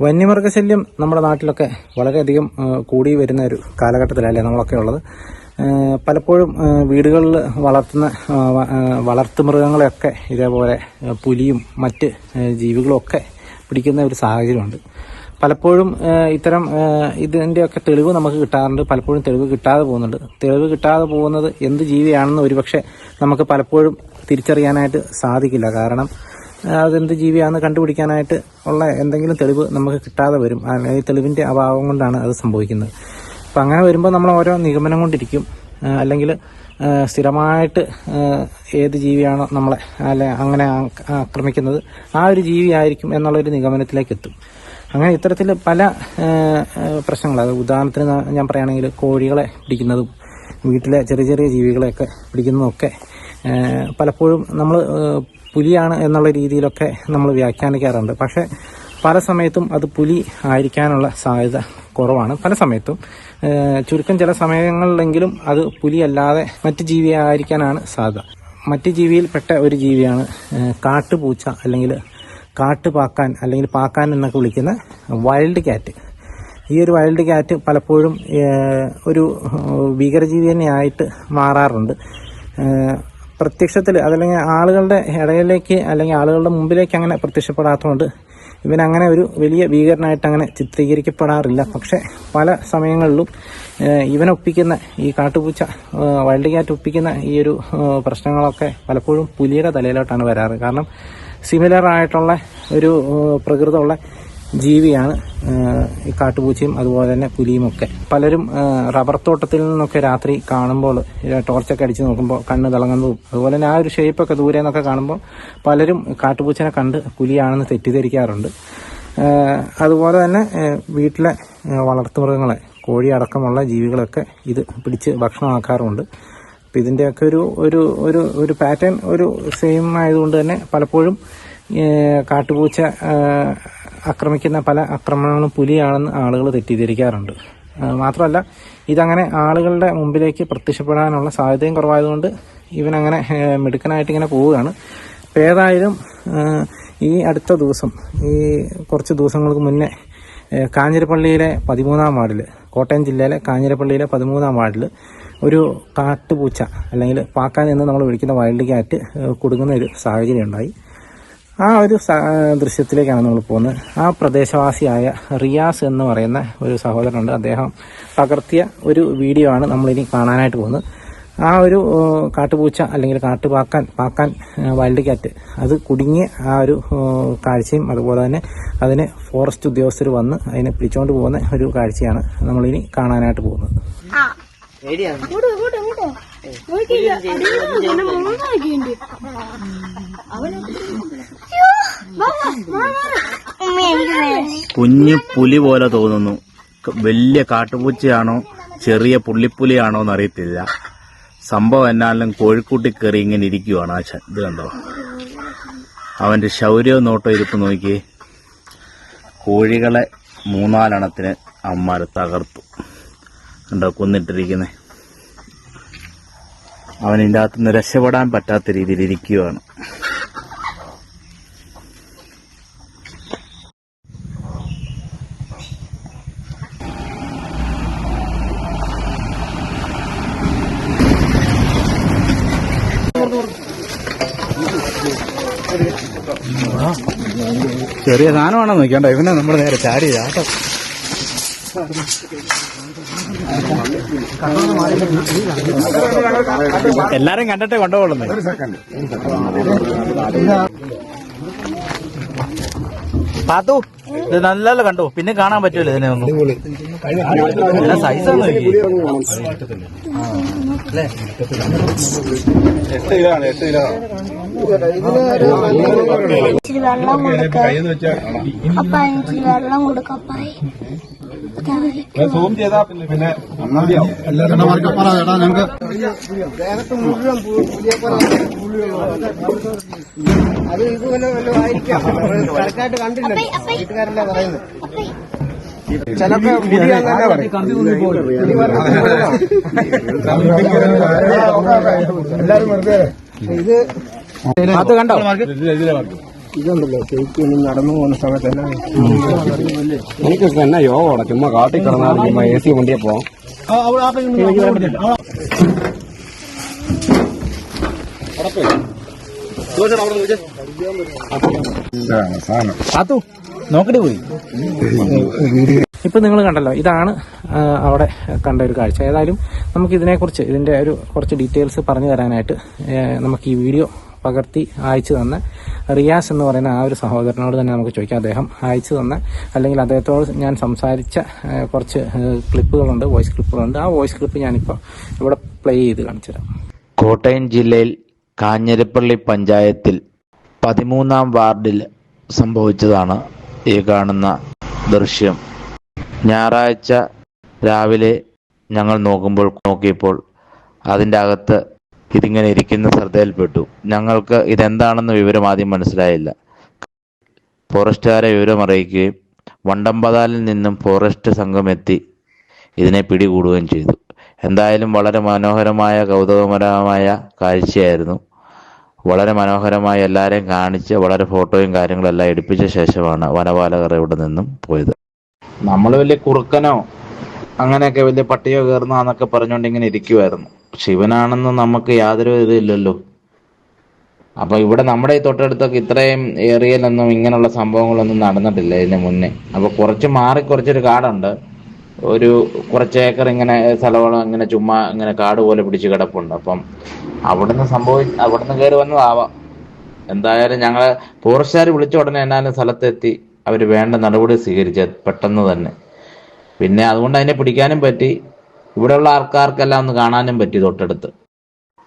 വന്യമൃഗശല്യം നമ്മുടെ നാട്ടിലൊക്കെ വളരെയധികം കൂടി വരുന്ന ഒരു കാലഘട്ടത്തിലല്ലേ നമ്മളൊക്കെ ഉള്ളത്. പലപ്പോഴും വീടുകളിൽ വളർത്തുന്ന വളർത്തു മൃഗങ്ങളെയൊക്കെ ഇതേപോലെ പുലിയും മറ്റ് ജീവികളൊക്കെ പിടിക്കുന്ന ഒരു സാഹചര്യമുണ്ട്. പലപ്പോഴും ഇത്തരം ഇതിന്റെയൊക്കെ തെളിവ് നമുക്ക് കിട്ടാറുണ്ട്. പലപ്പോഴും തെളിവ് കിട്ടാതെ പോകുന്നുണ്ട്. തെളിവ് കിട്ടാതെ പോകുന്നത് എന്ത് ജീവിയാണെന്ന് ഒരുപക്ഷെ നമുക്ക് പലപ്പോഴും തിരിച്ചറിയാനായിട്ട് സാധിക്കില്ല. കാരണം അതെന്ത് ജീവിയാണെന്ന് കണ്ടുപിടിക്കാനായിട്ട് ഉള്ള എന്തെങ്കിലും തെളിവ് നമുക്ക് കിട്ടാതെ വരും. ഈ തെളിവിന്റെ അഭാവം കൊണ്ടാണ് അത് സംഭവിക്കുന്നത്. അപ്പം അങ്ങനെ വരുമ്പോൾ നമ്മൾ ഓരോ നിഗമനം കൊണ്ടിരിക്കും. അല്ലെങ്കിൽ സ്ഥിരമായിട്ട് ഏത് ജീവിയാണോ നമ്മളെ അല്ലെ അങ്ങനെ ആക്രമിക്കുന്നത് ആ ഒരു ജീവിയായിരിക്കും എന്നുള്ളൊരു നിഗമനത്തിലേക്ക് എത്തും. അങ്ങനെ ഇത്തരത്തിൽ പല പ്രശ്നങ്ങൾ അത് ഉദാഹരണത്തിന് ഞാൻ പറയുകയാണെങ്കിൽ കോഴികളെ പിടിക്കുന്നതും വീട്ടിലെ ചെറിയ ചെറിയ ജീവികളെയൊക്കെ പിടിക്കുന്നതൊക്കെ ഒക്കെ പലപ്പോഴും നമ്മൾ പുലിയാണ് എന്നുള്ള രീതിയിലൊക്കെ നമ്മൾ വ്യാഖ്യാനിക്കാറുണ്ട്. പക്ഷേ പല സമയത്തും അത് പുലി ആയിരിക്കാനുള്ള സാധ്യത കുറവാണ്. പല സമയത്തും ചുരുക്കം ചില സമയങ്ങളിലെങ്കിലും അത് പുലിയല്ലാതെ മറ്റ് ജീവി ആയിരിക്കാനാണ് സാധ്യത. മറ്റ് ജീവിയിൽപ്പെട്ട ഒരു ജീവിയാണ് കാട്ടുപൂച്ച അല്ലെങ്കിൽ കാട്ടുപാക്കാൻ അല്ലെങ്കിൽ പാക്കാൻ എന്നൊക്കെ വിളിക്കുന്ന വൈൽഡ് ക്യാറ്റ് ഈ ഒരു വൈൽഡ് ക്യാറ്റ് പലപ്പോഴും ഒരു ഭീകരജീവി തന്നെയായിട്ട് മാറാറുണ്ട്. പ്രത്യക്ഷത്തിൽ അതല്ലെങ്കിൽ ആളുകളുടെ ഇടയിലേക്ക് അല്ലെങ്കിൽ ആളുകളുടെ മുമ്പിലേക്ക് അങ്ങനെ പ്രത്യക്ഷപ്പെടാത്തതുകൊണ്ട് ഇവനങ്ങനെ ഒരു വലിയ ഭീകരനായിട്ട് അങ്ങനെ ചിത്രീകരിക്കപ്പെടാറില്ല. പക്ഷേ പല സമയങ്ങളിലും ഇവനൊപ്പിക്കുന്ന ഈ കാട്ടുപൂച്ച വൈൽഡ് കാറ്റ് ഒപ്പിക്കുന്ന ഈ ഒരു പ്രശ്നങ്ങളൊക്കെ പലപ്പോഴും പുലിയുടെ തലയിലോട്ടാണ് വരാറ്. കാരണം സിമിലർ ആയിട്ടുള്ള ഒരു പ്രകൃതമുള്ള ജീവിയാണ് ഈ കാട്ടുപൂച്ചയും അതുപോലെ തന്നെ പുലിയും ഒക്കെ. പലരും റബ്ബർ തോട്ടത്തിൽ നിന്നൊക്കെ രാത്രി കാണുമ്പോൾ ടോർച്ചൊക്കെ അടിച്ച് നോക്കുമ്പോൾ കണ്ണ് തിളങ്ങുന്നതും അതുപോലെ തന്നെ ആ ഒരു ഷേപ്പൊക്കെ ദൂരെ നിന്നൊക്കെ കാണുമ്പോൾ പലരും കാട്ടുപൂച്ചനെ കണ്ട് പുലിയാണെന്ന് തെറ്റിദ്ധരിക്കാറുണ്ട്. അതുപോലെ തന്നെ വീട്ടിലെ വളർത്തുമൃഗങ്ങളെ കോഴി അടക്കമുള്ള ജീവികളൊക്കെ ഇത് പിടിച്ച് ഭക്ഷണമാക്കാറുമുണ്ട് അപ്പം ഇതിന്റെയൊക്കെ ഒരു ഒരു ഒരു ഒരു പാറ്റേൺ ഒരു സെയിം ആയതുകൊണ്ട് തന്നെ പലപ്പോഴും കാട്ടുപൂച്ച ആക്രമിക്കുന്ന പല ആക്രമണങ്ങളും പുലിയാണെന്ന് ആളുകൾ തെറ്റിദ്ധരിക്കാറുണ്ട്. മാത്രമല്ല ഇതങ്ങനെ ആളുകളുടെ മുമ്പിലേക്ക് പ്രത്യക്ഷപ്പെടാനുള്ള സാധ്യതയും കുറവായതുകൊണ്ട് ഇവനങ്ങനെ മിടുക്കനായിട്ട് ഇങ്ങനെ പോവുകയാണ്. അപ്പം ഏതായാലും ഈ അടുത്ത ദിവസം ഈ കുറച്ച് ദിവസങ്ങൾക്ക് മുന്നേ കാഞ്ഞിരപ്പള്ളിയിലെ പതിമൂന്നാം വാർഡിൽ കോട്ടയം ജില്ലയിലെ കാഞ്ഞിരപ്പള്ളിയിലെ പതിമൂന്നാം വാർഡിൽ ഒരു കാട്ടുപൂച്ച അല്ലെങ്കിൽ പാക്കാൻ എന്ന് നമ്മൾ വിളിക്കുന്ന വൈൽഡ് ക്യാറ്റ് കുടുങ്ങുന്ന ഒരു സാഹചര്യം ഉണ്ടായി. ആ ഒരു ദൃശ്യത്തിലേക്കാണ് നമ്മൾ പോകുന്നത്. ആ പ്രദേശവാസിയായ റിയാസ് എന്ന് പറയുന്ന ഒരു സഹോദരനുണ്ട്. അദ്ദേഹം പകർത്തിയ ഒരു വീഡിയോ ആണ് നമ്മളിനി കാണാനായിട്ട് പോകുന്നത്. ആ ഒരു കാട്ടുപൂച്ച അല്ലെങ്കിൽ കാട്ടുപാക്കാൻ പാക്കാൻ വൈൽഡ് ക്യാറ്റ് അത് കുടുങ്ങിയ ആ ഒരു കാഴ്ചയും അതുപോലെ തന്നെ അതിനെ ഫോറസ്റ്റ് ഉദ്യോഗസ്ഥർ വന്ന് അതിനെ പിടിച്ചുകൊണ്ട് പോകുന്ന ഒരു കാഴ്ചയാണ് നമ്മളിനി കാണാനായിട്ട് പോകുന്നത്. അങ്ങോട്ട് കുഞ്ഞു പുലി പോലെ തോന്നുന്നു. വലിയ കാട്ടുപൂച്ചയാണോ ചെറിയ പുള്ളിപ്പുലിയാണോ എന്നറിയത്തില്ല. സംഭവം എന്നാലും കോഴിക്കൂട്ടി കയറി ഇങ്ങനെ ഇരിക്കുവാണ് ആ ഇത് കണ്ടോ? അവന്റെ ശൗര്യവും നോട്ടോ ഇരിപ്പ് നോക്കി കോഴികളെ മൂന്നാലെണ്ണത്തിന് അമ്മാര് തകർത്തു. കണ്ടോ കൊന്നിട്ടിരിക്കുന്നേ. അവൻ ഇതിന്റെ അകത്തുനിന്ന് രക്ഷപ്പെടാൻ പറ്റാത്ത രീതിയിൽ ഇരിക്കുകയാണ് ചെറിയ സാധനമാണോ നോക്കിയാണ്ട? ഇവനെ നമ്മൾ നേരെ ചാടി ചാട്ടം എല്ലാരും കണ്ടിട്ടേ കൊണ്ടുപോകുന്നു പാത്തു ഇത് നല്ല കണ്ടു. പിന്നെ കാണാൻ പറ്റൂല ഇതിനെ ഒന്നും. സൈസ് ഇച്ചിരി വെള്ളം കൊടുക്ക. ഇച്ചിരി വെള്ളം കൊടുക്കപ്പായി സൂം ചെയ്താ പിന്നെ പിന്നെ അത് ഇതുപോലെ വല്ലതും ആയിരിക്കാം കറക്റ്റായിട്ട് കണ്ടില്ല വീട്ടുകാരല്ലേ പറയുന്നത്. ചിലപ്പോ പുലിയാന്ന് തന്നെ പറയും എല്ലാരും വെറുതെ ഇത് അത് കണ്ടോ. ഇതുണ്ടല്ലോ ചേച്ചി ഒന്നും നടന്നു പോകുന്ന സമയത്ത് എന്നാ എനിക്ക് തന്നെ യോഗമാണ് ചുമ്മാ കാട്ടി കിടന്നാൽ ചുമ്മാ എ സി വണ്ടിയെ പോവാം നോക്കട്ടെ പോയി. ഇപ്പം നിങ്ങൾ കണ്ടല്ലോ ഇതാണ് അവിടെ കണ്ട ഒരു കാഴ്ച. ഏതായാലും നമുക്ക് ഇതിനെക്കുറിച്ച് ഇതിന്റെ ഒരു കുറച്ച് ഡീറ്റെയിൽസ് പറഞ്ഞു തരാനായിട്ട് നമുക്ക് ഈ വീഡിയോ പകർത്തി അയച്ചു തന്ന റിയാസ് എന്ന് പറയുന്ന ആ ഒരു സഹോദരനോട് തന്നെ നമുക്ക് ചോദിക്കാം. അദ്ദേഹം അയച്ചു തന്ന അല്ലെങ്കിൽ അദ്ദേഹത്തോട് ഞാൻ സംസാരിച്ച കുറച്ച് ക്ലിപ്പുകളുണ്ട് വോയിസ് ക്ലിപ്പുകളുണ്ട്. ആ വോയിസ് ക്ലിപ്പ് ഞാനിപ്പോൾ ഇവിടെ പ്ലേ ചെയ്ത് കാണിച്ചു തരാം. കോട്ടയം ജില്ലയിൽ കാഞ്ഞിരപ്പള്ളി പഞ്ചായത്തിൽ പതിമൂന്നാം വാർഡിൽ സംഭവിച്ചതാണ് ഈ കാണുന്ന ദൃശ്യം. ഞായറാഴ്ച രാവിലെ ഞങ്ങൾ നോക്കുമ്പോൾ നോക്കിയപ്പോൾ അതിന്റെ അകത്ത് ഇതിങ്ങനെ ഇരിക്കുന്ന ശ്രദ്ധയിൽപ്പെട്ടു. ഞങ്ങൾക്ക് ഇതെന്താണെന്ന് വിവരം ആദ്യം മനസ്സിലായില്ല. ഫോറസ്റ്റുകാരെ വിവരം അറിയിക്കുകയും വണ്ടമ്പതാലിൽ നിന്നും ഫോറസ്റ്റ് സംഘം എത്തി ഇതിനെ പിടികൂടുകയും ചെയ്തു. എന്തായാലും വളരെ മനോഹരമായ കൗതുകപരമായ കാഴ്ചയായിരുന്നു വളരെ മനോഹരമായി എല്ലാവരെയും കാണിച്ച് വളരെ ഫോട്ടോയും കാര്യങ്ങളെല്ലാം എടുപ്പിച്ച ശേഷമാണ് വനപാലകർ ഇവിടെ നിന്നും പോയത്. നമ്മൾ വലിയ കുറുക്കനോ അങ്ങനെയൊക്കെ വലിയ പട്ടിയോ കയറുന്നതെന്നൊക്കെ പറഞ്ഞുകൊണ്ട് ഇങ്ങനെ ഇരിക്കുമായിരുന്നു ശിവനാണെന്ന് നമുക്ക് യാതൊരു ഇതില്ലല്ലോ അപ്പൊ ഇവിടെ നമ്മുടെ ഈ തൊട്ടടുത്തൊക്കെ ഇത്രയും ഏരിയയിലൊന്നും ഇങ്ങനെയുള്ള സംഭവങ്ങളൊന്നും നടന്നിട്ടില്ല ഇതിന് മുന്നേ. അപ്പൊ കുറച്ച് മാറി കുറച്ചൊരു കാടുണ്ട്. ഒരു കുറച്ച് ഏക്കർ ഇങ്ങനെ സ്ഥലവളം ഇങ്ങനെ ചുമ്മാ ഇങ്ങനെ കാട് പോലെ പിടിച്ച് കിടപ്പുണ്ട്. അപ്പം അവിടുന്ന് സംഭവി അവിടുന്ന് കയറി വന്നതാവാം. എന്തായാലും ഞങ്ങൾ ഫോറസ്റ്റുകാർ വിളിച്ച ഉടനെ എന്നാലും സ്ഥലത്തെത്തി അവർ വേണ്ട നടപടി സ്വീകരിച്ച പെട്ടെന്ന് തന്നെ. പിന്നെ അതുകൊണ്ട് അതിനെ പിടിക്കാനും പറ്റി. ഇവിടെയുള്ള ആൾക്കാർക്കെല്ലാം ഒന്ന് കാണാനും പറ്റി തൊട്ടടുത്ത്.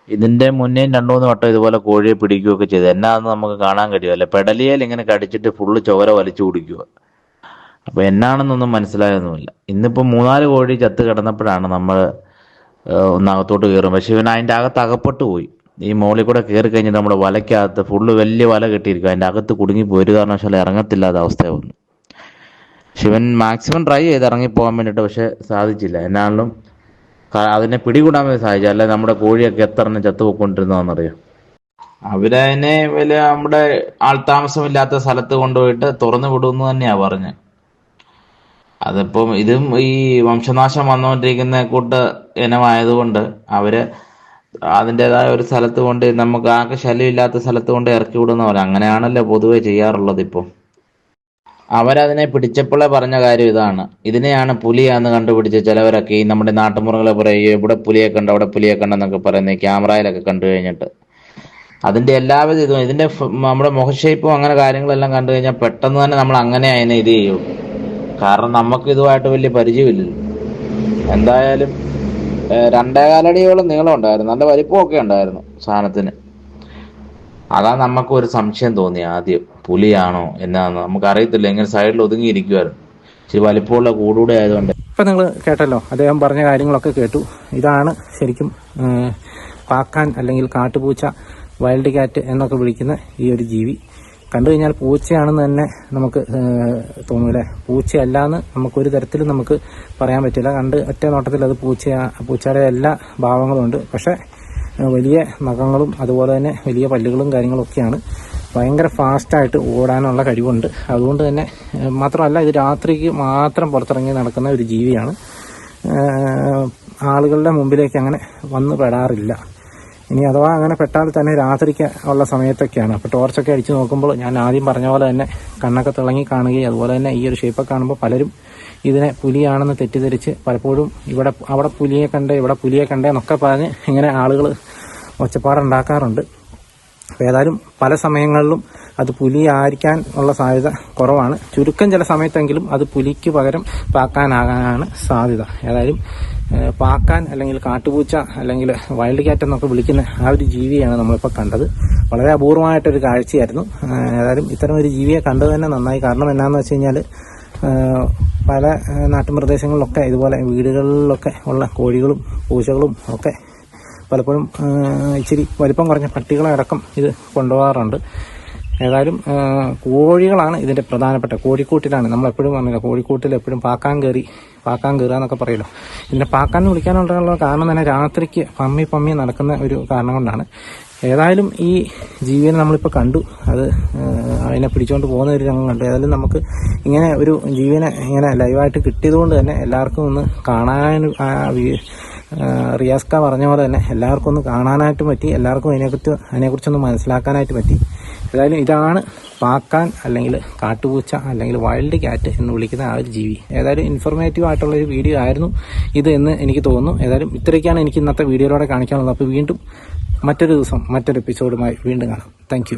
ഇതിന്റെ മുന്നേ രണ്ടു മൂന്ന് വട്ടം ഇതുപോലെ കോഴിയെ പിടിക്കുകയൊക്കെ ചെയ്തു. എന്നാന്ന് നമുക്ക് കാണാൻ കഴിയുമല്ലോ. പെടലിയേൽ ഇങ്ങനെ കടിച്ചിട്ട് ഫുള്ള് ചോര വലിച്ചു കുടിക്കുക. അപ്പൊ എന്നാണെന്നൊന്നും മനസ്സിലായൊന്നുമില്ല. ഇന്നിപ്പോ മൂന്നാൽ കോഴി ചത്ത് കിടന്നപ്പോഴാണ് നമ്മൾ ഒന്നകത്തോട്ട് കയറും പക്ഷെ ഇവൻ അതിന്റെ അകത്ത് അകപ്പെട്ടു പോയി. ഈ മോളിൽ കൂടെ കയറി കഴിഞ്ഞിട്ട് നമ്മുടെ വലയ്ക്കകത്ത് ഫുള്ള് വലിയ വല കെട്ടിയിരിക്കും. അതിന്റെ അകത്ത് കുടുങ്ങി പോയൊരു കാരണവശാലും ഇറങ്ങത്തില്ലാത്ത അവസ്ഥ വന്നു. ശിവൻ മാക്സിമം ട്രൈ ചെയ്ത് ഇറങ്ങിപ്പോകാൻ വേണ്ടിയിട്ട് പക്ഷെ സാധിച്ചില്ല. എന്നാണെങ്കിലും അതിനെ പിടികൂടാൻ വേണ്ടി സാധിച്ചു. അല്ലെ നമ്മുടെ കോഴിയൊക്കെ എത്ര എണ്ണം ചത്തുപോയിക്കൊണ്ടിരുന്നതെന്നറിയോ അവരതിനെ വലിയ നമ്മുടെ ആൾ താമസമില്ലാത്ത സ്ഥലത്ത് കൊണ്ടുപോയിട്ട് തുറന്നു വിടുമെന്ന് തന്നെയാ പറഞ്ഞത്. അതിപ്പം ഇതും ഈ വംശനാശം വന്നുകൊണ്ടിരിക്കുന്ന കൂട്ട ഇനമായതുകൊണ്ട് അവർ അതിന്റെതായ ഒരു സ്ഥലത്ത് കൊണ്ട് നമുക്ക് ആകെ ശല്യമില്ലാത്ത സ്ഥലത്ത് കൊണ്ട് ഇറക്കി വിടുന്ന പോലെ അങ്ങനെയാണല്ലോ പൊതുവെ ചെയ്യാറുള്ളത് ഇപ്പോൾ അവരതിനെ പിടിച്ചപ്പോഴേ പറഞ്ഞ കാര്യം ഇതാണ്. ഇതിനെയാണ് പുലിയാന്ന് കണ്ടുപിടിച്ച് ചിലവരൊക്കെ ഈ നമ്മുടെ നാട്ടുമുറകളെ പറയുകയോ ഇവിടെ പുലിയെ കണ്ട അവിടെ പുലിയെ കണ്ടെന്നൊക്കെ പറയുന്നത് ക്യാമറയിലൊക്കെ കണ്ടു കഴിഞ്ഞിട്ട്. അതിന്റെ എല്ലാവിധ ഇതും ഇതിന്റെ നമ്മുടെ മുഖഷേപ്പും അങ്ങനെ കാര്യങ്ങളെല്ലാം കണ്ടു കഴിഞ്ഞാൽ പെട്ടെന്ന് തന്നെ നമ്മൾ അങ്ങനെ അതിനെ ഇത് ചെയ്യും. കാരണം നമുക്ക് ഇതുമായിട്ട് വലിയ പരിചയമില്ലല്ലോ. എന്തായാലും രണ്ടേകാലടിയോളം നീളം ഉണ്ടായിരുന്നു. നല്ല വലിപ്പമൊക്കെ ഉണ്ടായിരുന്നു സാധനത്തിന്. അതാ നമുക്ക് ഒരു സംശയം തോന്നി ആദ്യം. പുലിയാണോ എന്നാന്ന്. നമുക്ക് അറിയത്തില്ല ഇങ്ങനെ സൈഡിൽ ഒതുങ്ങിയിരിക്കുമായിരുന്നു ഇച്ചിരി വലിപ്പമുള്ള കൂടുകൂടെ ആയതുകൊണ്ട്. ഇപ്പം നിങ്ങൾ കേട്ടല്ലോ. അദ്ദേഹം പറഞ്ഞ കാര്യങ്ങളൊക്കെ കേട്ടു. ഇതാണ് ശരിക്കും പാക്കാൻ അല്ലെങ്കിൽ കാട്ടുപൂച്ച വൈൽഡ് കാറ്റ് എന്നൊക്കെ വിളിക്കുന്ന ഈ ഒരു ജീവി. കണ്ടു കഴിഞ്ഞാൽ പൂച്ചയാണെന്ന് തന്നെ നമുക്ക് തോന്നൂലേ? പൂച്ചയല്ല എന്ന് നമുക്കൊരു തരത്തിലും നമുക്ക് പറയാൻ പറ്റില്ല. കണ്ട് ഒറ്റ നോട്ടത്തിൽ അത് പൂച്ച പൂച്ചയുടെ എല്ലാ ഭാവങ്ങളും ഉണ്ട് പക്ഷേ വലിയ നഖങ്ങളും അതുപോലെ തന്നെ വലിയ പല്ലുകളും കാര്യങ്ങളൊക്കെയാണ് ഭയങ്കര ഫാസ്റ്റായിട്ട് ഓടാനുള്ള കഴിവുണ്ട്. അതുകൊണ്ട് തന്നെ മാത്രമല്ല ഇത് രാത്രിക്ക് മാത്രം പുറത്തിറങ്ങി നടക്കുന്ന ഒരു ജീവിയാണ്. ആളുകളുടെ മുമ്പിലേക്ക് അങ്ങനെ വന്നു പെടാറില്ല. ഇനി അഥവാ അങ്ങനെ പെട്ടാൽ തന്നെ രാത്രിക്ക് ഉള്ള സമയത്തൊക്കെയാണ്. അപ്പോൾ ടോർച്ചൊക്കെ അടിച്ച് നോക്കുമ്പോൾ ഞാൻ ആദ്യം പറഞ്ഞ പോലെ തന്നെ കണ്ണൊക്കെ തിളങ്ങി കാണുകയും അതുപോലെ തന്നെ ഈ ഒരു ഷേപ്പൊക്കെ കാണുമ്പോൾ പലരും ഇതിനെ പുലിയാണെന്ന് തെറ്റിദ്ധരിച്ച് പലപ്പോഴും ഇവിടെ അവിടെ പുലിയെ കണ്ടേ ഇവിടെ പുലിയെ കണ്ടേ എന്നൊക്കെ പറഞ്ഞ് ഇങ്ങനെ ആളുകൾ ഒച്ചപ്പാടുണ്ടാക്കാറുണ്ട്. അപ്പോൾ ഏതായാലും പല സമയങ്ങളിലും അത് പുലി ആയിരിക്കാൻ ഉള്ള സാധ്യത കുറവാണ്. ചുരുക്കം ചില സമയത്തെങ്കിലും അത് പുലിക്ക് പകരം പാക്കാനാകാനാണ് സാധ്യത. ഏതായാലും പാക്കാൻ അല്ലെങ്കിൽ കാട്ടുപൂച്ച അല്ലെങ്കിൽ വൈൽഡ് ക്യാറ്റ് എന്നൊക്കെ വിളിക്കുന്ന ആ ഒരു ജീവിയാണ് നമ്മളിപ്പോൾ കണ്ടത്. വളരെ അപൂർവമായിട്ടൊരു കാഴ്ചയായിരുന്നു. ഏതായാലും ഇത്തരം ഒരു ജീവിയെ കണ്ടത് തന്നെ നന്നായി. കാരണം എന്നാന്ന് വെച്ച് കഴിഞ്ഞാൽ പല നാട്ടുപ്രദേശങ്ങളിലൊക്കെ ഇതുപോലെ വീടുകളിലൊക്കെ ഉള്ള കോഴികളും പൂച്ചകളും ഒക്കെ പലപ്പോഴും ഇച്ചിരി വലിപ്പം കുറഞ്ഞ പട്ടികളെ അടക്കം ഇത് കൊണ്ടുപോകാറുണ്ട്. ഏതായാലും കോഴികളാണ് ഇതിന്റെ പ്രധാനപ്പെട്ട കോഴിക്കൂട്ടിലാണ്. നമ്മൾ എപ്പോഴും പറഞ്ഞില്ല കോഴിക്കൂട്ടിൽ എപ്പോഴും പാക്കാൻ കയറി പാക്കാൻ കയറുക എന്നൊക്കെ പറയുമല്ലോ ഇതിന്റെ പാക്കാൻ വിളിക്കാനുള്ള കാരണം തന്നെ രാത്രിക്ക് പമ്മി പമ്മി നടക്കുന്ന ഒരു കാരണം കൊണ്ടാണ്. ഏതായാലും ഈ ജീവിയെ നമ്മളിപ്പോൾ കണ്ടു. അത് അതിനെ പിടിച്ചുകൊണ്ട് പോകുന്ന ഒരു രംഗം കണ്ടു. ഏതായാലും നമുക്ക് ഇങ്ങനെ ഒരു ജീവനെ ഇങ്ങനെ ലൈവായിട്ട് കിട്ടിയതുകൊണ്ട് തന്നെ എല്ലാവർക്കും ഒന്ന് കാണാൻ റിയാസ്ക പറഞ്ഞ പോലെ തന്നെ എല്ലാവർക്കും ഒന്ന് കാണാനായിട്ട് പറ്റി എല്ലാവർക്കും അതിനെക്കുറിച്ച് അതിനെക്കുറിച്ചൊന്ന് മനസ്സിലാക്കാനായിട്ട് പറ്റി. ഏതായാലും ഇതാണ് പാക്കാൻ അല്ലെങ്കിൽ കാട്ടുപൂച്ച അല്ലെങ്കിൽ വൈൽഡ് ക്യാറ്റ് എന്ന് വിളിക്കുന്ന ആ ഒരു ജീവി. ഏതായാലും ഇൻഫോർമേറ്റീവ് ആയിട്ടുള്ള ഒരു വീഡിയോ ആയിരുന്നു ഇത് എന്ന് എനിക്ക് തോന്നുന്നു. ഏതായാലും ഇത്രയൊക്കെയാണ് എനിക്ക് ഇന്നത്തെ വീഡിയോയിലൂടെ കാണിക്കാനുള്ളത് അപ്പോൾ വീണ്ടും മറ്റൊരു ദിവസം മറ്റൊരു എപ്പിസോഡുമായി വീണ്ടും കാണാം. താങ്ക്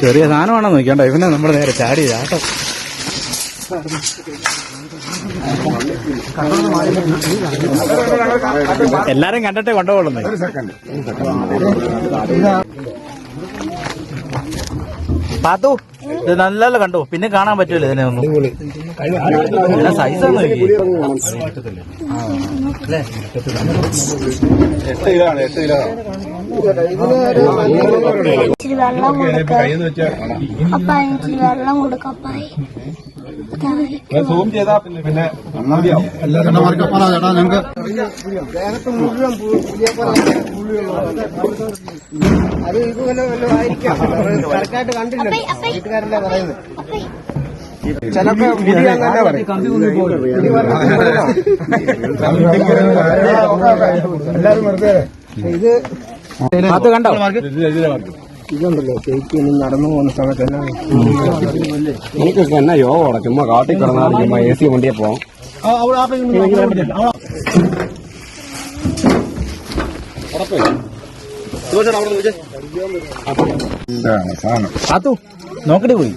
ചെറിയ സാധനമാണോ നോക്കിയാണ്ടോ? ഇവനെ നമ്മുടെ നേരെ ചാടി ചാട്ടോ എല്ലാരും കണ്ടിട്ടേ കൊണ്ടുപോകുന്നത് പാത്തു. നല്ല കണ്ടു? പിന്നെ കാണാൻ പറ്റൂല ഇതിനെ ഒന്നും. സൈസ് ഒന്നും ഇച്ചിരി വെള്ളം കൊടുക്കാം. വെള്ളം കൊടുക്കപ്പായി സൂം ചെയ്താ പിന്നെ അത് ഇതുപോലെ വല്ലതും ആയിരിക്കാം കറക്റ്റായിട്ട് കണ്ടില്ല വീട്ടുകാരല്ലേ പറയുന്നത് ചിലപ്പോ മുടി അങ്ങനെ പറയും എല്ലാരും വെറുതെ ഇത് കണ്ടോ ഇതുണ്ടല്ലോ ചേച്ചി ഇനി നടന്നു പോകുന്ന സമയത്ത് എല്ലാം എനിക്ക് എന്നാ യോഗ ചുമ്മാ കാട്ടി കിടന്നാൽ ചുമ്മാ എ സി വണ്ടിയെ പോവാം നോക്കട്ടെ പോയി.